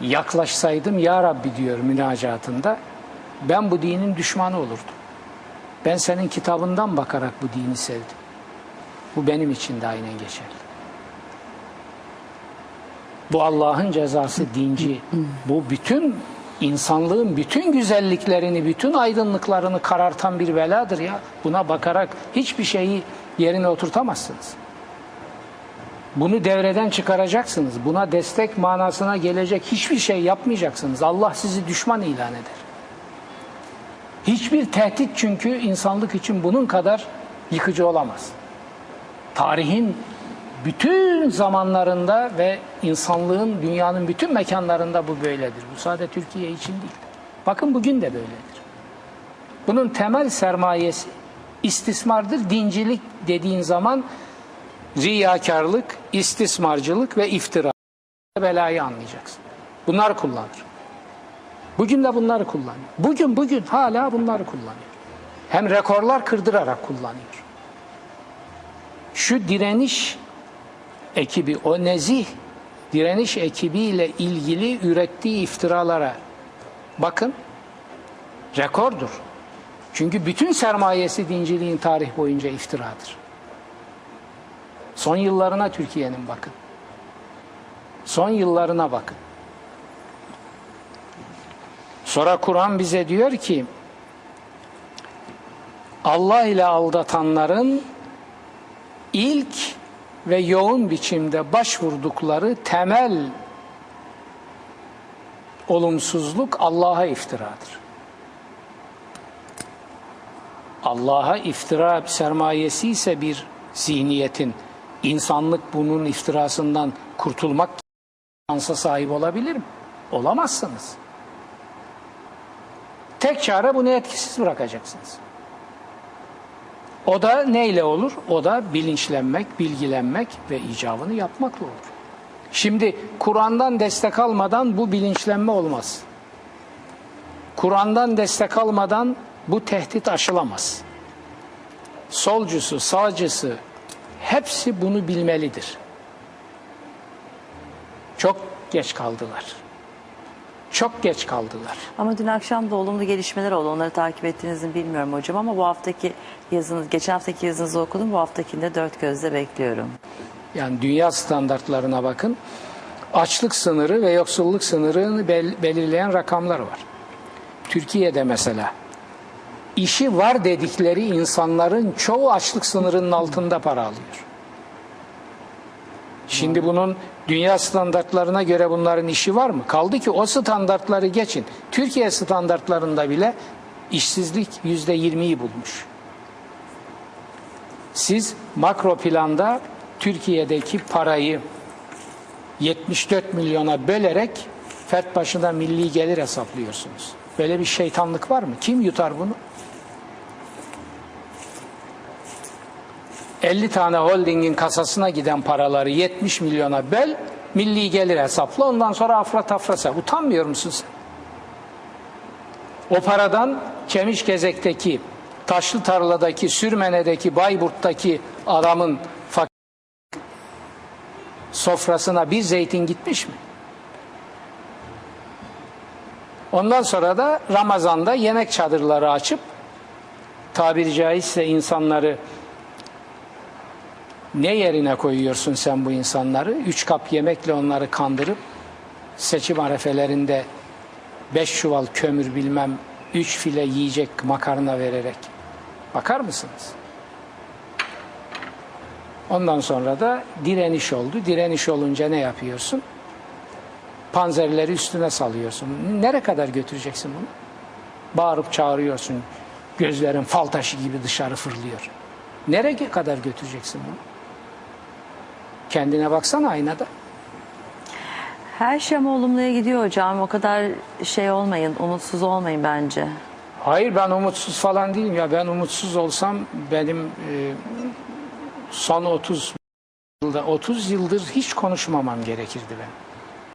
yaklaşsaydım ya Rabbi diyor münacatında ben bu dinin düşmanı olurdum. Ben senin kitabından bakarak bu dini sevdim. Bu benim için de aynen geçerli. Bu Allah'ın cezası dinci. Bu bütün insanlığın bütün güzelliklerini, bütün aydınlıklarını karartan bir beladır ya. Buna bakarak hiçbir şeyi yerine oturtamazsınız. Bunu devreden çıkaracaksınız. Buna destek manasına gelecek hiçbir şey yapmayacaksınız. Allah sizi düşman ilan eder. Hiçbir tehdit çünkü insanlık için bunun kadar yıkıcı olamaz. Tarihin bütün zamanlarında ve insanlığın dünyanın bütün mekanlarında bu böyledir. Bu sadece Türkiye için değil. Bakın bugün de böyledir. Bunun temel sermayesi istismardır. Dincilik dediğin zaman riyakarlık, istismarcılık ve iftira belayı anlayacaksın. Bunlar kullanır. Bugün de bunları kullanıyor. Bugün bugün hala bunları kullanıyor. Hem rekorlar kırdırarak kullanıyor. Şu direniş ekibi, o nezih direniş ekibiyle ilgili ürettiği iftiralara bakın. Rekordur. Çünkü bütün sermayesi dinciliğin tarih boyunca iftiradır. Son yıllarına Türkiye'nin bakın. Son yıllarına bakın. Sonra Kur'an bize diyor ki Allah ile aldatanların ilk ve yoğun biçimde başvurdukları temel olumsuzluk Allah'a iftiradır. Allah'a iftira sermayesi ise bir zihniyetin insanlık bunun iftirasından kurtulmak şansa sahip olabilir mi? Olamazsınız. Tek çare bunu etkisiz bırakacaksınız. O da neyle olur? O da bilinçlenmek, bilgilenmek ve icabını yapmakla olur. Şimdi Kur'an'dan destek almadan bu bilinçlenme olmaz. Kur'an'dan destek almadan bu tehdit aşılamaz. Solcusu, sağcısı hepsi bunu bilmelidir. Çok geç kaldılar. Çok geç kaldılar. Ama dün akşam da olumlu gelişmeler oldu. Onları takip ettiğinizi mi bilmiyorum hocam ama bu haftaki yazınız, geçen haftaki yazınızı okudum. Bu haftakinde dört gözle bekliyorum. Yani dünya standartlarına bakın. Açlık sınırı ve yoksulluk sınırını bel- belirleyen rakamlar var. Türkiye'de mesela işi var dedikleri insanların çoğu açlık sınırının altında para alıyor. Şimdi bunun dünya standartlarına göre bunların işi var mı? Kaldı ki o standartları geçin. Türkiye standartlarında bile işsizlik yüzde yirmiyi bulmuş. Siz makro planda Türkiye'deki parayı 74 milyona bölerek fert başına milli gelir hesaplıyorsunuz. Böyle bir şeytanlık var mı? Kim yutar bunu? 50 tane holdingin kasasına giden paraları 70 milyona böl, milli gelir hesapla ondan sonra afra tafra. Utanmıyor musun sen? O paradan Çemişgezek'teki, Taşlı Tarla'daki, Sürmene'deki, Bayburt'taki adamın fak- sofrasına bir zeytin gitmiş mi? Ondan sonra da Ramazan'da yemek çadırları açıp tabiri caizse insanları ne yerine koyuyorsun sen bu insanları? Üç kap yemekle onları kandırıp seçim arefelerinde beş çuval kömür bilmem üç file yiyecek makarna vererek. Bakar mısınız? Ondan sonra da direniş oldu. Direniş olunca ne yapıyorsun? Panzerleri üstüne salıyorsun. Nereye kadar götüreceksin bunu? Bağırıp çağırıyorsun. Gözlerin fal taşı gibi dışarı fırlıyor. Nereye kadar götüreceksin bunu? Kendine baksana aynada. Her şey ama olumluya gidiyor hocam. O kadar şey olmayın, umutsuz olmayın bence. Hayır ben umutsuz falan değilim ya. Ben umutsuz olsam benim e, son 30 yılda 30 yıldır hiç konuşmamam gerekirdi ben.